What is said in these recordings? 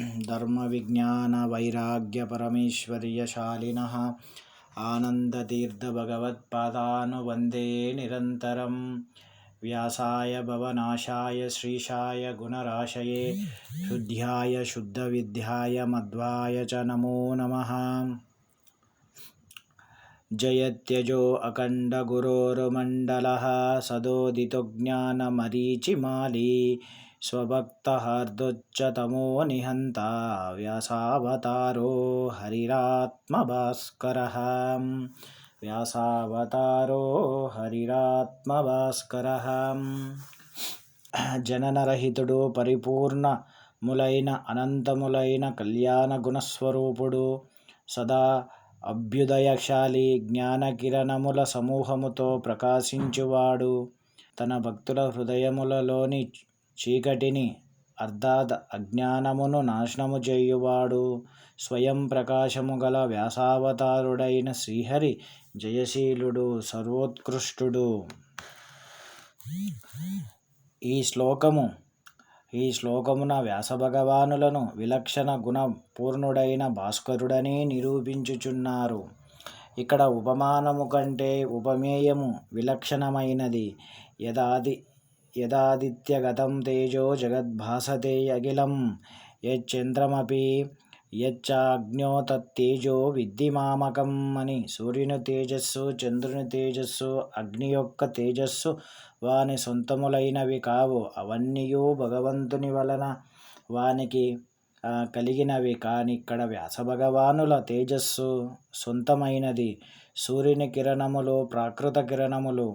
धर्मविज्ञानवैराग्यपरमेश्वर्यशालिनः आनन्दतीर्थभगवत्पादान् वन्दे निरन्तरं व्यासाय भवनाशाय श्रीशाय गुणराशये शुद्ध्याय शुद्धविद्याय मध्वाय च नमो नमः। जयत्यजो सदोदितो ज्ञानमरीचिमाली स्वभक्तहर्दोच्चतमो निहन्ता व्यासावतारो हरिरात्मभास्करः వ్యాసావతారో హరిరాత్మభాస్కర జననరహితుడు పరిపూర్ణములైన అనంతములైన కళ్యాణ గుణస్వరూపుడు సదా అభ్యుదయశాలి జ్ఞానకిరణముల సమూహముతో ప్రకాశించువాడు తన భక్తుల హృదయములలోని చీకటిని అర్థాత్ అజ్ఞానమును నాశనము చేయువాడు. స్వయం ప్రకాశము గల వ్యాసావతారుడైన శ్రీహరి జయశీలుడు సర్వోత్కృష్టుడు. ఈ శ్లోకము ఈ శ్లోకమున వ్యాసభగవానులను విలక్షణ గుణ పూర్ణుడైన భాస్కరుడని నిరూపించుచున్నారు. ఇక్కడ ఉపమానము కంటే ఉపమేయము విలక్షణమైనది. యదాది యదాదిత్యగతం తేజో జగద్భాసతే అఖిలం యచ్చంద్రమపి యచ్చాగ్నో తత్తేజో విద్యమామకం అని సూర్యుని తేజస్సు చంద్రుని తేజస్సు అగ్ని యొక్క తేజస్సు వాని సొంతములైనవి కావు అవన్నీయు భగవంతుని వలన వానికి కలిగినవి కానీ ఇక్కడ వ్యాసభగవానుల తేజస్సు సొంతమైనది సూర్యుని కిరణములు ప్రాకృత కిరణములు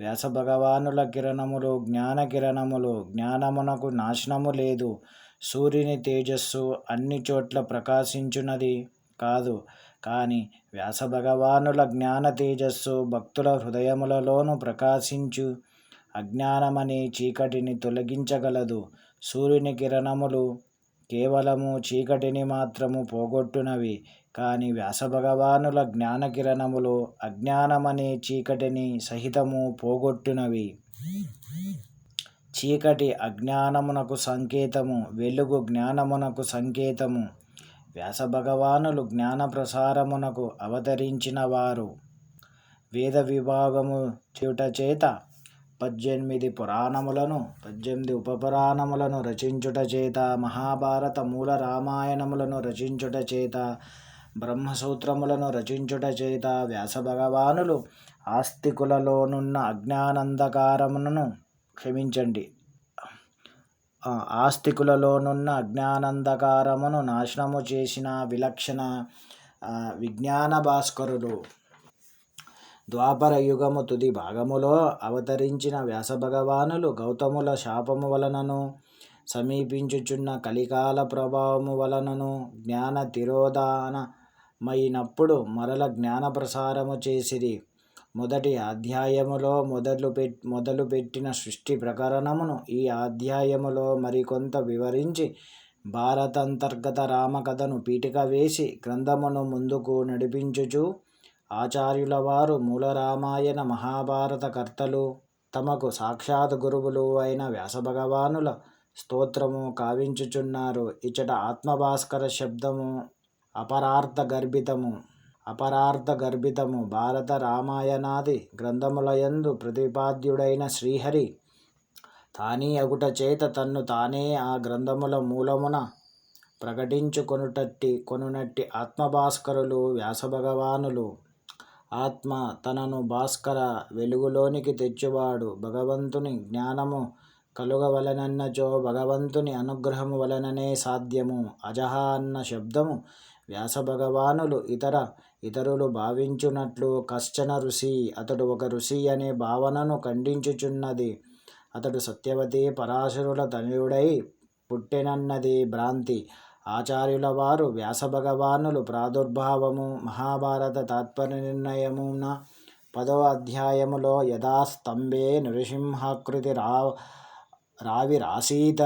వ్యాసభగవానుల కిరణములు జ్ఞాన కిరణములు జ్ఞానమునకు నాశనము లేదు. సూర్యుని తేజస్సు అన్ని చోట్ల ప్రకాశించున్నది కాదు. కానీ వ్యాసభగవానుల జ్ఞాన తేజస్సు భక్తుల హృదయములలోనూ ప్రకాశించు. అజ్ఞానమనే చీకటిని తొలగించగలదు. సూర్యుని కిరణములు కేవలము చీకటిని మాత్రము పోగొట్టునవి కానీ వ్యాసభగవానుల జ్ఞానకిరణములు అజ్ఞానమనే చీకటిని సహితము పోగొట్టునవి. చీకటి అజ్ఞానమునకు సంకేతము వెలుగు జ్ఞానమునకు సంకేతము. వ్యాసభగవానులు జ్ఞాన ప్రసారమునకు అవతరించిన వారు వేద విభాగము చేత పద్దెనిమిది పురాణములను పద్దెనిమిది ఉపపురాణములను రచించుట చేత మహాభారత మూల రామాయణములను రచించుట చేత బ్రహ్మసూత్రములను రచించుట చేత వ్యాసభగవానులు ఆస్తికులలోనున్న అజ్ఞానందకారమును క్షమించండి. ఆస్తికులలోనున్న అజ్ఞానందకారమును నాశనము చేసిన విలక్షణ విజ్ఞాన భాస్కరులు ద్వాపర యుగము తుది భాగములో అవతరించిన వ్యాసభగవానులు గౌతముల శాపము వలనను సమీపించుచున్న కలికాల ప్రభావము వలనను జ్ఞాన తిరోధానమైనప్పుడు మరల జ్ఞాన ప్రసారము చేసిరి. మొదటి అధ్యాయములో మొదలు పెట్ మొదలుపెట్టిన సృష్టి ప్రకరణమును ఈ అధ్యాయములో మరికొంత వివరించి భారతంతర్గత రామకథను పీఠిక వేసి గ్రంథమును ముందుకు నడిపించుచు ఆచార్యుల వారు మూలరామాయణ మహాభారత కర్తలు తమకు సాక్షాత్ గురువులు అయిన వ్యాసభగవానుల స్తోత్రము కావించుచున్నారు. ఇచ్చట ఆత్మభాస్కర శబ్దము అపరార్థ గర్భితము అపరార్థ గర్భితము భారత రామాయణాది గ్రంథములయందు ప్రతిపాద్యుడైన శ్రీహరి తానీ అగుట చేత తన్ను తానే ఆ గ్రంథముల మూలమున ప్రకటించుకొనుటట్టి కొనునట్టి ఆత్మభాస్కరులు వ్యాసభగవానులు ఆత్మ తనను భాస్కర వెలుగులోనికి తెచ్చువాడు. భగవంతుని జ్ఞానము కలుగవలనన్నచో భగవంతుని అనుగ్రహము వలననే సాధ్యము. అజహ అన్న శబ్దము వ్యాసభగవానులు ఇతర ఇతరులు భావించునట్లు కశ్చన ఋషి అతడు ఒక ఋషి అనే భావనను ఖండించుచున్నది. అతడు సత్యవతి పరాశరుల తనయుడై పుట్టెనన్నది భ్రాంతి. ఆచార్యుల వారు వ్యాసభగవానులు ప్రాదుర్భావము మహాభారత తాత్పర్య నిర్ణయమున పదవ అధ్యాయములో యథాస్తంభే నృసింహాకృతి రా రావిరాసీత.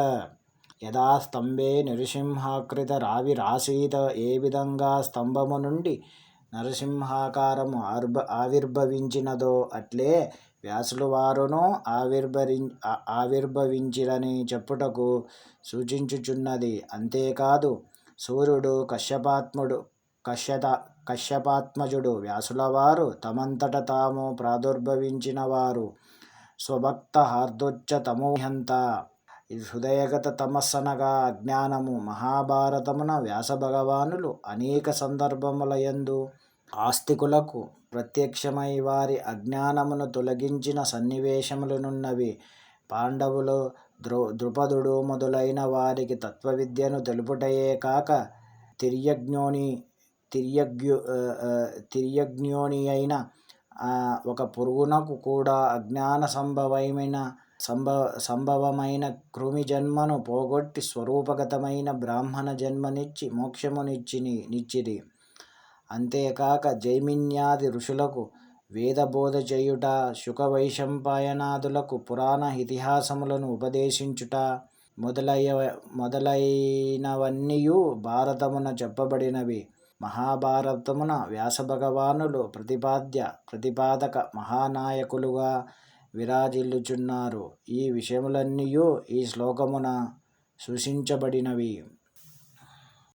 యథాస్తంభే నృసింహాకృత రావిరాసీత. ఏ విధంగా స్తంభము నుండి నరసింహాకారము ఆర్భ ఆవిర్భవించినదో అట్లే వ్యాసులు వారును ఆవిర్భరి ఆవిర్భవించిరని చెప్పుటకు సూచించుచున్నది. అంతేకాదు సూర్యుడు కశ్యపాత్ముడు కశ్యత కశ్యపాత్మజుడు వ్యాసులవారు తమంతట తాము ప్రాదుర్భవించిన వారు స్వభక్త హార్దోచ్చ తమోహంత హృదయగత తమస్సనగా అజ్ఞానము మహాభారతమున వ్యాస భగవానులు అనేక సందర్భములయందు ఆస్తికులకు ప్రత్యక్షమై వారి అజ్ఞానమును తొలగించిన సన్నివేశములనున్నవి. పాండవులు ద్రో ద్రుపదుడు మొదలైన వారికి తత్వవిద్యను తెలుపుటయే కాక తిర్యజ్ఞోని తిర్యజ్ఞు తిర్యజ్ఞోని అయిన ఒక పురుగునకు కూడా అజ్ఞాన సంభవమైన సంభ సంభవమైన కృమి జన్మను పోగొట్టి స్వరూపగతమైన బ్రాహ్మణ జన్మనిచ్చి మోక్షమునిచ్చి నిచ్చిరి. అంతేకాక జైమిన్యాది ఋషులకు వేదబోధ చేయుట శుకవైశంపాయనాదులకు పురాణ ఇతిహాసములను ఉపదేశించుట మొదలయ్య మొదలైనవన్నీయు భారతమున చెప్పబడినవి. మహాభారతమున వ్యాసభగవానులు ప్రతిపాద్య ప్రతిపాదక మహానాయకులుగా విరాజిల్లుచున్నారు. ఈ విషయములన్నీయు ఈ శ్లోకమున సూచించబడినవి.